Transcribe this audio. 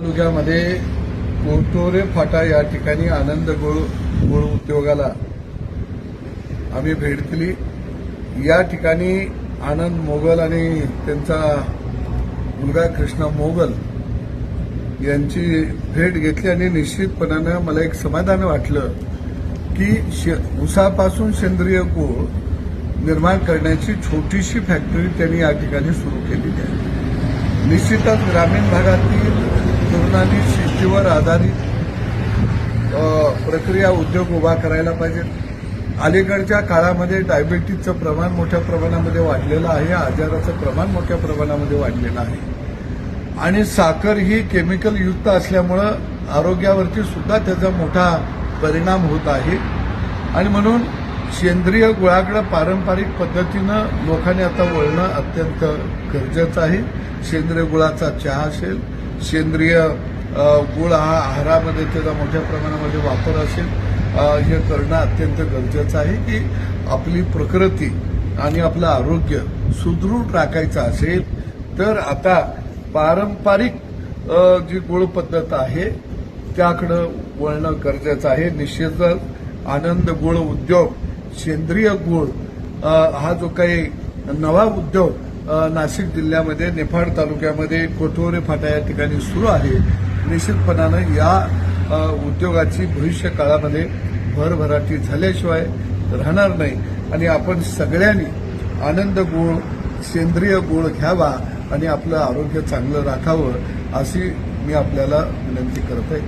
तालुक्यामध्ये कोटोरे फाटा या ठिकाणी आनंद गुळ गोळ उद्योगाला आम्ही भेट दिली. या ठिकाणी आनंद मोगल आणि त्यांचा मुलगा कृष्णा मोगल यांची भेट घेतली आणि निश्चितपणानं मला एक समाधान वाटलं की शे- उसापासून सेंद्रिय गूळ निर्माण करण्याची छोटीशी फॅक्टरी त्यांनी या ठिकाणी सुरू केलेली आहे. निश्चितच ग्रामीण भागातील आणि शेतीवर आधारित प्रक्रिया उद्योग उभा करायला पाहिजेत अलीकडच्या काळामध्ये डायबेटीजचं प्रमाण मोठ्या प्रमाणामध्ये वाढलेलं आहे आजाराचं प्रमाण मोठ्या प्रमाणामध्ये वाढलेलं आहे. आणि साखर ही केमिकल युक्त असल्यामुळं आरोग्यावरती सुद्धा त्याचा मोठा परिणाम होत आहे. आणि म्हणून सेंद्रिय गुळाकडं पारंपरिक पद्धतीनं लोकांनी आता वळणं अत्यंत गरजेचं आहे. सेंद्रिय गुळाचा चहा असेल सेंद्रिय गुळ हा आहारामध्ये त्याचा मोठ्या प्रमाणामध्ये वापर असेल हे करणं अत्यंत गरजेचं आहे की आपली प्रकृती आणि आपलं आरोग्य सुदृढ राखायचं असेल तर आता पारंपरिक जी गुळ पद्धत आहे त्याकडं वळणं गरजेचं आहे. निश्चितच आनंद गुळ उद्योग सेंद्रिय गुळ हा जो काही नवा उद्योग नाशिक जिल्ह्यामध्ये निफाड तालुक्यामध्ये कोठोरे फाटा या ठिकाणी सुरू आहे. निश्चितपणानं या उद्योगाची भविष्य काळामध्ये भरभराटी झाल्याशिवाय राहणार नाही. आणि आपण सगळ्यांनी आनंद गुळ सेंद्रिय गुळ घ्यावा आणि आपलं आरोग्य चांगलं राखावं अशी मी आपल्याला विनंती करत आहे